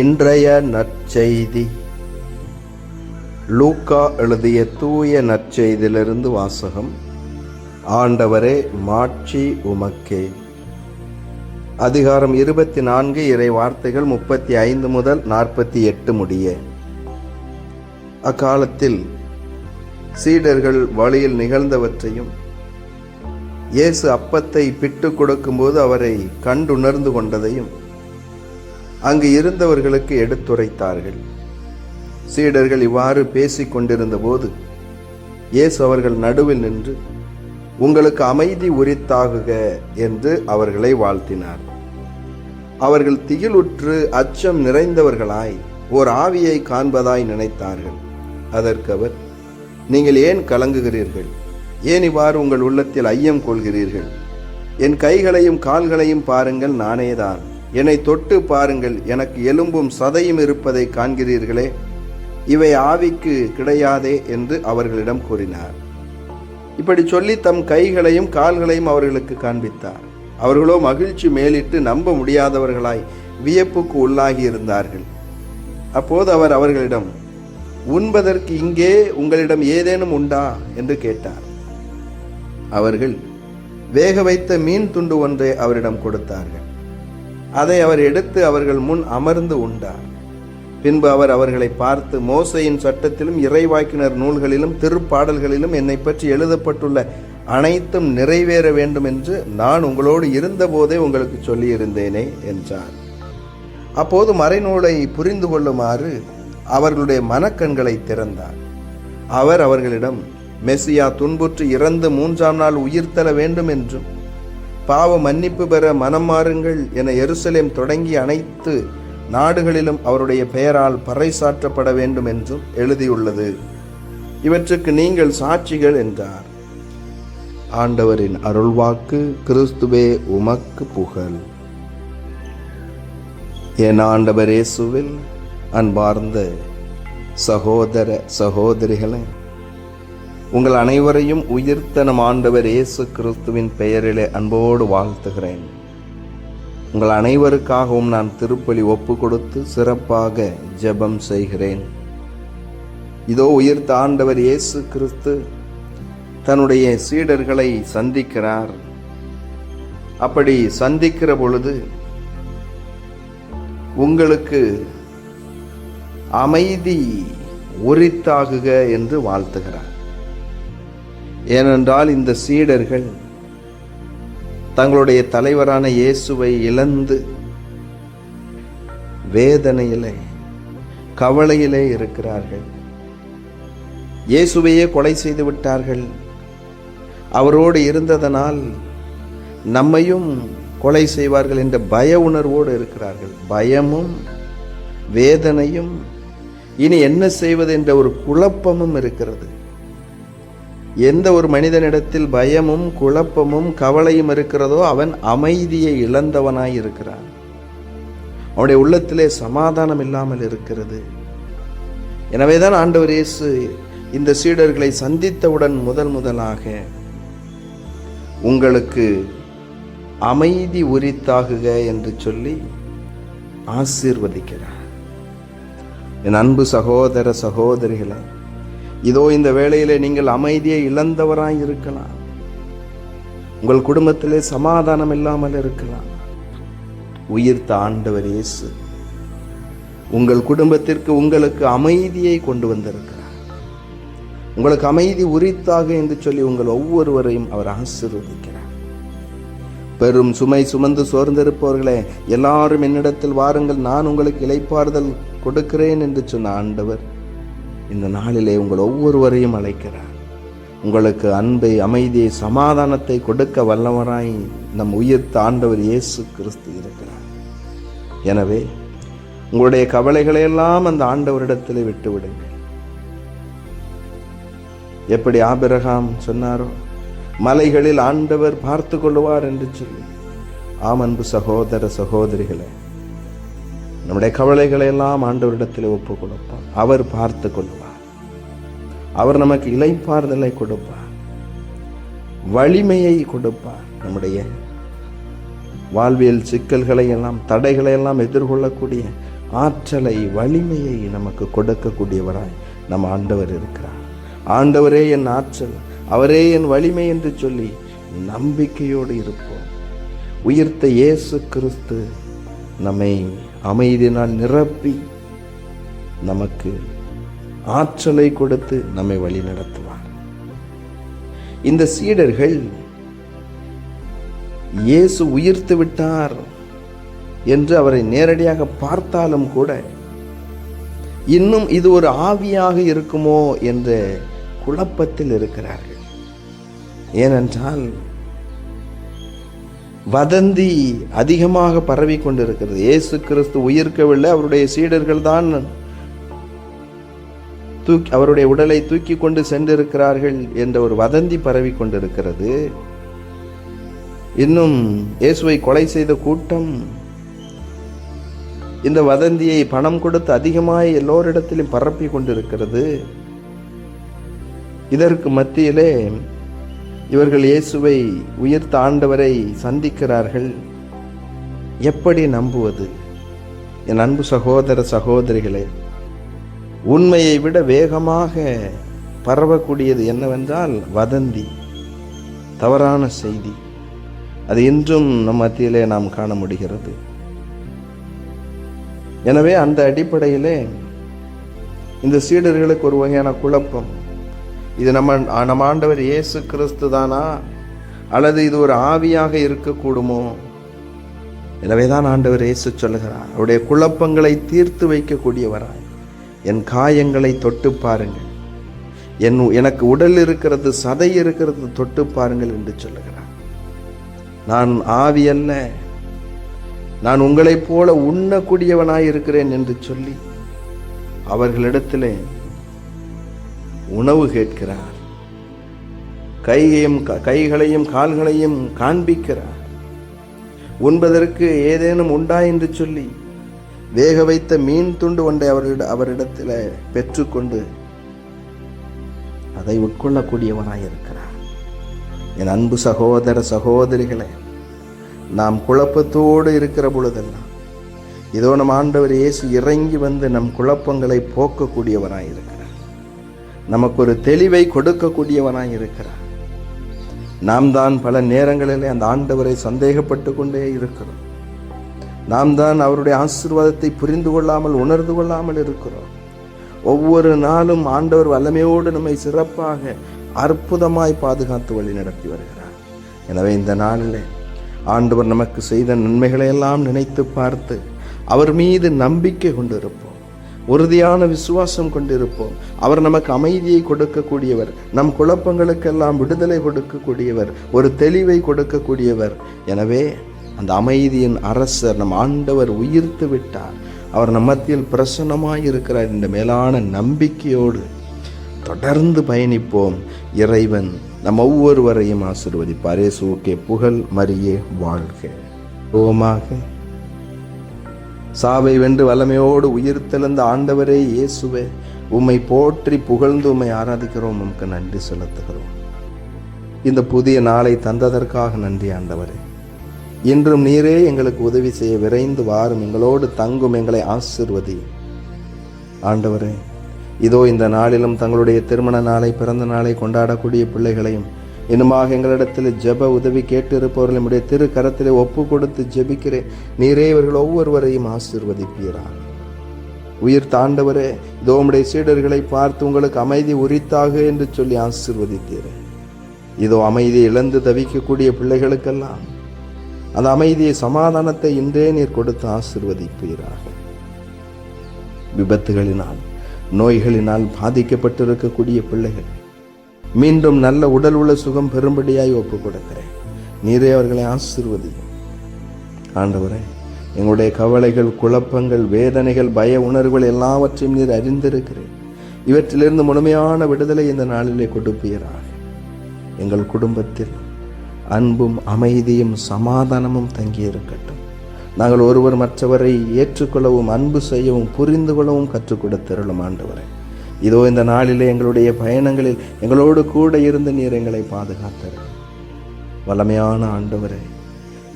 இன்றைய நற்செய்தி. லூக்கா எழுதிய தூய நற்செய்தியிலிருந்து வாசகம் ஆண்டவரே மாட்சி உமக்கே. அதிகாரம் இருபத்தி நான்கு இறை வார்த்தைகள் முப்பத்தி ஐந்து முதல் நாற்பத்தி எட்டு முடிய. அக்காலத்தில் சீடர்கள் வழியில் நிகழ்ந்தவற்றையும் இயேசு அப்பத்தை பிட்டு கொடுக்கும்போது அவரை கண்டுணர்ந்து கொண்டதையும் அங்கு இருந்தவர்களுக்கு எடுத்துரைத்தார்கள். சீடர்கள் இவ்வாறு பேசிக் கொண்டிருந்த போது இயேசு அவர்கள் நடுவில் நின்று உங்களுக்கு அமைதி உரித்தாகுக என்று அவர்களை வாழ்த்தினார். அவர்கள் திகிலுற்று அச்சம் நிறைந்தவர்களாய் ஓர் ஆவியை காண்பதாய் நினைத்தார்கள். அதற்கு அவர் நீங்கள் ஏன் கலங்குகிறீர்கள்? ஏன் இவ்வாறு உங்கள் உள்ளத்தில் ஐயம் கொள்கிறீர்கள்? என் கைகளையும் கால்களையும் பாருங்கள் நானேதான். என்னை தொட்டு பாருங்கள் எனக்கு எலும்பும் சதையும் இருப்பதை காண்கிறீர்களே இவை ஆவிக்கு கிடையாதே என்று அவர்களிடம் கூறினார். இப்படி சொல்லி தம் கைகளையும் கால்களையும் அவர்களுக்கு காண்பித்தார். அவர்களோ மகிழ்ச்சி மேலிட்டு நம்ப முடியாதவர்களாய் வியப்புக்கு உள்ளாகி இருந்தார்கள். அப்போது அவர் அவர்களிடம் உண்பதற்கு இங்கே உங்களிடம் ஏதேனும் உண்டா? என்று கேட்டார். அவர்கள் வேக வைத்த மீன் துண்டு ஒன்றை அவரிடம் கொடுத்தார்கள். அதை அவர் எடுத்து அவர்கள் முன் அமர்ந்து உண்டார். பின்பு அவர் அவர்களை பார்த்து மோசையின் சட்டத்திலும் இறைவாக்கினர் நூல்களிலும் திருப்பாடல்களிலும் என்னை பற்றி எழுதப்பட்டுள்ள அனைத்தும் நிறைவேற வேண்டும் என்று நான் உங்களோடு இருந்தபோதே உங்களுக்கு சொல்லியிருந்தேனே என்றார். அப்போது மறைநூலை புரிந்து கொள்ளுமாறு அவர்களுடைய மனக்கண்களை திறந்தார். அவர் அவர்களிடம் மெசியா துன்புற்று இறந்து மூன்றாம் நாள் உயிர்த்தல வேண்டும் என்றும் பாவ மன்னிப்பு பெற மனம் மாறுங்கள் என எருசலேம் தொடங்கி அனைத்து நாடுகளிலும் அவருடைய பெயரால் பறைசாற்றப்பட வேண்டும் என்றும் எழுதியுள்ளது. இவற்றுக்கு நீங்கள் சாட்சிகள் என்றார். ஆண்டவரின் அருள்வாக்கு கிறிஸ்துவே உமக்கு புகழ். என் ஆண்டவர் இயேசுவில் அன்பார்ந்த சகோதர சகோதரிகளை உங்கள் அனைவரையும் உயிர்த்த நம் ஆண்டவர் இயேசு கிறிஸ்துவின் பெயரிலே அன்போடு வாழ்த்துகிறேன். உங்கள் அனைவருக்காகவும் நான் திருப்பலி ஒப்பு கொடுத்து சிறப்பாக ஜெபம் செய்கிறேன். இதோ உயிர்த்த ஆண்டவர் இயேசு கிறிஸ்து தன்னுடைய சீடர்களை சந்திக்கிறார். அப்படி சந்திக்கிற பொழுது உங்களுக்கு அமைதி உரித்தாகுக என்று வாழ்த்துகிறார். ஏனென்றால் இந்த சீடர்கள் தங்களுடைய தலைவரான இயேசுவை இழந்து வேதனையிலே கவலையிலே இருக்கிறார்கள். இயேசுவையே கொலை செய்து விட்டார்கள். அவரோடு இருந்ததனால் நம்மையும் கொலை செய்வார்கள் என்ற பய உணர்வோடு இருக்கிறார்கள். பயமும் வேதனையும் இனி என்ன செய்வது என்ற ஒரு குழப்பமும் இருக்கிறது. எந்த ஒரு மனிதனிடத்தில் பயமும் குழப்பமும் கவலையும் இருக்கிறதோ அவன் அமைதியை இழந்தவனாய் இருக்கிறான். அவனுடைய உள்ளத்திலே சமாதானம் இல்லாமல் இருக்கிறது. எனவேதான் ஆண்டவர் இயேசு இந்த சீடர்களை சந்தித்தவுடன் முதல் முதலாக உங்களுக்கு அமைதி உரித்தாகுக என்று சொல்லி ஆசீர்வதிக்கிறார். என் அன்பு சகோதர சகோதரிகளை இதோ இந்த வேளையிலே நீங்கள் அமைதியை இழந்தவராய் இருக்கலாம். உங்கள் குடும்பத்திலே சமாதானம் இல்லாமல் இருக்கலாம். உயிர்த்த ஆண்டவர் இயேசு. உங்கள் குடும்பத்திற்கு உங்களுக்கு அமைதியை கொண்டு வந்திருக்கிறார். உங்களுக்கு அமைதி உரித்தாக என்று சொல்லி உங்கள் ஒவ்வொருவரையும் அவர் ஆசீர்வதிக்கிறார். பெரும் சுமை சுமந்து சோர்ந்திருப்பவர்களே எல்லாரும் என்னிடத்தில் வாருங்கள் நான் உங்களுக்கு இலைப்பாறுதல் கொடுக்கிறேன் என்று சொன்ன ஆண்டவர் இந்த நாளிலே உங்கள் ஒவ்வொருவரையும் அழைக்கிறார். உங்களுக்கு அன்பை அமைதியை சமாதானத்தை கொடுக்க வல்லவராய் நம் உயிர்த்த ஆண்டவர் இயேசு கிறிஸ்து இருக்கிறார். எனவே உங்களுடைய கவலைகளையெல்லாம் அந்த ஆண்டவரிடத்தில் விட்டுவிடுங்கள். எப்படி ஆபிரகாம் சொன்னாரோ மலைகளில் ஆண்டவர் பார்த்து கொள்வார் என்று சொல்லி ஆம் அன்பு சகோதர சகோதரிகளே நம்முடைய கவலைகளை எல்லாம் ஆண்டவரிடத்தில் ஒப்பு கொடுப்பார் அவர் பார்த்து கொள்வார் அவர் நமக்கு இலைப்பாறுதலை கொடுப்பார். வலிமையை கொடுப்பார். நம்முடைய வாழ்வியல் சிக்கல்களை எல்லாம் தடைகளை எல்லாம் எதிர்கொள்ளக்கூடிய ஆற்றலை வலிமையை நமக்கு கொடுக்கக்கூடியவராய் நம் ஆண்டவர் இருக்கிறார். ஆண்டவரே என் ஆற்றல் அவரே என் வலிமை என்று சொல்லி நம்பிக்கையோடு இருப்போம். உயிர்த்த இயேசு கிறிஸ்து நம்மை அமைதியினால் நிரப்பி நமக்கு ஆற்றலை கொடுத்து நம்மை வழி நடத்துவார். இந்த சீடர்கள் இயேசு உயிர்த்து விட்டார் என்று அவரை நேரடியாக பார்த்தாலும் கூட இன்னும் இது ஒரு ஆவியாக இருக்குமோ? என்ற குழப்பத்தில் இருக்கிறார்கள். ஏனென்றால் வதந்தி அதிகமாக பரவி கொண்டிருக்கிறது. இயேசு கிறிஸ்து உயிர்க்கவில்லை அவருடைய சீடர்கள் தான் தூக்கி அவருடைய உடலை தூக்கி கொண்டு சென்றிருக்கிறார்கள் என்ற ஒரு வதந்தி பரவி கொண்டிருக்கிறது. இன்னும் இயேசுவை கொலை செய்த கூட்டம் இந்த வதந்தியை பணம் கொடுத்து அதிகமாக எல்லோரிடத்திலும் பரப்பி கொண்டிருக்கிறது. இதற்கு மத்தியிலே இவர்கள் இயேசுவை உயிர்த்த ஆண்டவரை சந்திக்கிறார்கள். எப்படி நம்புவது? என் அன்பு சகோதர சகோதரிகளே உண்மையை விட வேகமாக பரவக்கூடியது என்னவென்றால் வதந்தி தவறான செய்தி. அது இன்றும் நம் மத்தியிலே நாம் காண முடிகிறது. எனவே அந்த அடிப்படையிலே இந்த சீடர்களுக்கு ஒரு வகையான குழப்பம். இது நம்ம நம்ம ஆண்டவர் இயேசு கிறிஸ்து தானா? அல்லது இது ஒரு ஆவியாக இருக்கக்கூடுமோ? எனவே தான் ஆண்டவர் இயேசு சொல்லுகிறார். அவருடைய குழப்பங்களை தீர்த்து வைக்கக்கூடியவராய். என் காயங்களை தொட்டு பாருங்கள். என் எனக்கு உடல் இருக்கிறது சதை இருக்கிறது தொட்டு பாருங்கள் என்று சொல்லுகிறார். நான் ஆவி அல்ல. நான் உங்களைப் போல உண்ணக்கூடியவனாய் இருக்கிறேன் என்று சொல்லி அவர்களிடத்திலே உணவு கேட்கிறார். கையையும் கைகளையும் கால்களையும் காண்பிக்கிறார். உண்பதற்கு ஏதேனும் உண்டா என்று சொல்லி வேக வைத்த மீன் துண்டு ஒன்றை அவர்களிட அவரிடத்தில் பெற்றுக்கொண்டு அதை உட்கொள்ளக்கூடியவனாய் இருக்கிறார் என் அன்பு சகோதர சகோதரிகளை நாம் குழப்பத்தோடு இருக்கிற பொழுதெல்லாம் இதோ நம் ஆண்டவர் இயேசு இறங்கி வந்து நம் குழப்பங்களை போக்கக்கூடியவனாய் இருக்கிறார் நமக்கு ஒரு தெளிவை கொடுக்கக்கூடியவனாய் இருக்கிறார் நாம் தான் பல நேரங்களிலே அந்த ஆண்டவரை சந்தேகப்பட்டு கொண்டே இருக்கிறோம். நாம் தான் அவருடைய ஆசீர்வாதத்தை புரிந்து கொள்ளாமல் உணர்ந்து கொள்ளாமல் இருக்கிறோம். ஒவ்வொரு நாளும் ஆண்டவர் வல்லமையோடு நம்மை சிறப்பாக அற்புதமாய் பாதுகாத்து வழி நடத்தி வருகிறார். எனவே இந்த நாளில் ஆண்டவர் நமக்கு செய்த நன்மைகளை எல்லாம் நினைத்து பார்த்து அவர் மீது நம்பிக்கை கொண்டிருப்போம். உறுதியான விசுவாசம் கொண்டிருப்போம். அவர் நமக்கு அமைதியை கொடுக்கக்கூடியவர் நம் குழப்பங்களுக்கெல்லாம் விடுதலை கொடுக்கக்கூடியவர் ஒரு தெளிவை கொடுக்கக்கூடியவர். எனவே அந்த அமைதியின் அரசர் நம் ஆண்டவர் உயிர்த்து விட்டார். அவர் நம் மத்தியில் பிரசன்னமாக இருக்கிறார் இந்த மேலான நம்பிக்கையோடு தொடர்ந்து பயணிப்போம். இறைவன் நம் ஒவ்வொருவரையும் ஆசிர்வதிப்பார். இயேசுவுக்கே புகழ் மரியே வாழ்க. ஓமாக சாவை வென்று வல்லமையோடு உயிர்த்தெழுந்த ஆண்டவரே இயேசுவே உம்மை போற்றி புகழ்ந்து உம்மை ஆராதிக்கிறோம். உமக்கு நன்றி செலுத்துகிறோம். இந்த புதிய நாளை தந்ததற்காக நன்றி ஆண்டவரே. இன்றும் நீரே எங்களுக்கு உதவி செய்ய விரைந்து வாரும். எங்களோடு தங்கும் எங்களை ஆசிர்வதி. ஆண்டவரே இதோ இந்த நாளிலும் தங்களுடைய திருமண நாளை பிறந்த நாளை கொண்டாடக்கூடிய பிள்ளைகளையும் இன்னுமாக எங்களிடத்தில் ஜெப உதவி கேட்டு இருப்பவர்கள் நம்முடைய திரு கரத்திலே ஒப்பு கொடுத்து ஜெபிக்கிறேன். நீரே இவர்கள் ஒவ்வொருவரையும் ஆசிர்வதிப்பீராக உயிர் தாண்டவரே இதோ உம்முடைய சீடர்களை பார்த்து உங்களுக்கு அமைதி உரித்தாக என்று சொல்லி ஆசிர்வதித்தீரே. இதோ அமைதி இழந்து தவிக்கக்கூடிய பிள்ளைகளுக்கெல்லாம் அந்த அமைதியை சமாதானத்தை இன்றே நீர் கொடுத்து ஆசிர்வதிப்பீராக. விபத்துகளினால் நோய்களினால் பாதிக்கப்பட்டிருக்கக்கூடிய பிள்ளைகள் மீண்டும் நல்ல உடல் உள்ள சுகம் பெரும்படியாய் ஒப்பு கொடுக்கிறேன் நீரே அவர்களை ஆசிர்வதி ஆண்டவரே எங்களுடைய கவலைகள் குழப்பங்கள் வேதனைகள் பய உணர்வுகள் எல்லாவற்றையும் நீர் அறிந்திருக்கிறேன். இவற்றிலிருந்து முழுமையான விடுதலை இந்த நாளிலே கொடுப்பீராக. எங்கள் குடும்பத்தில் அன்பும் அமைதியும் சமாதானமும் தங்கியிருக்கட்டும். நாங்கள் ஒருவர் மற்றவரை ஏற்றுக்கொள்ளவும் அன்பு செய்யவும் புரிந்து கொள்ளவும் கற்றுக் கொடுத்திருளும் ஆண்டவரை. இதோ இந்த நாளிலே எங்களுடைய பயணங்களில் எங்களோடு கூட இருந்து நீர் எங்களை பாதுகாத்தரு வளமையான ஆண்டவரே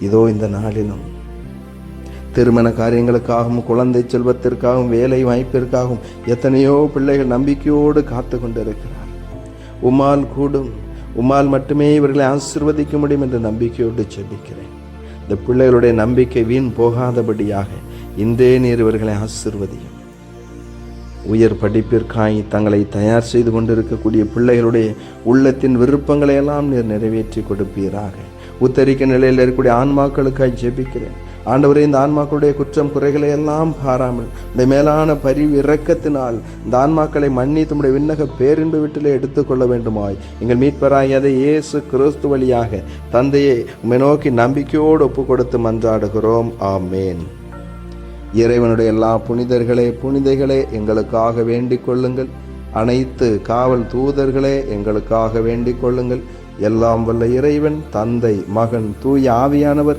இதோ இந்த நாளிலும் திருமண காரியங்களுக்காகவும் குழந்தை செல்வத்திற்காகவும் வேலை வாய்ப்பிற்காகவும் எத்தனையோ பிள்ளைகள் நம்பிக்கையோடு காத்து கொண்டிருக்கிறார் உமால் கூடும் உம்மால் மட்டுமே இவர்களை ஆசிர்வதிக்க முடியும் என்ற நம்பிக்கையோடு ஜெபிக்கிறேன். இந்த பிள்ளைகளுடைய நம்பிக்கை வீண் போகாதபடியாக இன்றே நீர் இவர்களை ஆசிர்வதியும். உயர் படிப்பிற்காய் தங்களை தயார் செய்து கொண்டிருக்கக்கூடிய பிள்ளைகளுடைய உள்ளத்தின் விருப்பங்களை எல்லாம் நீர் நிறைவேற்றி கொடுப்பீராக. உத்தரிக்க நிலையில் இருக்கக்கூடிய ஆன்மாக்களுக்காய் ஜெபிக்கிறேன். ஆண்டவரே இந்த ஆன்மாக்களுடைய குற்றம் குறைகளை எல்லாம் பாராமல் இந்த மேலான பரிவு இறக்கத்தினால் இந்த ஆன்மாக்களை மன்னித்து உடைய விண்ணக பேரின்பு வீட்டிலே எடுத்துக்கொள்ள வேண்டுமாய். எங்கள் மீட்பராயதை இயேசு கிறிஸ்து வழியாக தந்தையை உம்மை நோக்கி நம்பிக்கையோடு ஒப்பு கொடுத்து மன்றாடுகிறோம். ஆமேன். இறைவனுடைய எல்லா புனிதர்களே புனிதைகளே எங்களுக்காக வேண்டிக் கொள்ளுங்கள். அனைத்து காவல் தூதர்களே எங்களுக்காக வேண்டிக் கொள்ளுங்கள். எல்லாம் வல்ல இறைவன் தந்தை மகன் தூய ஆவியானவர்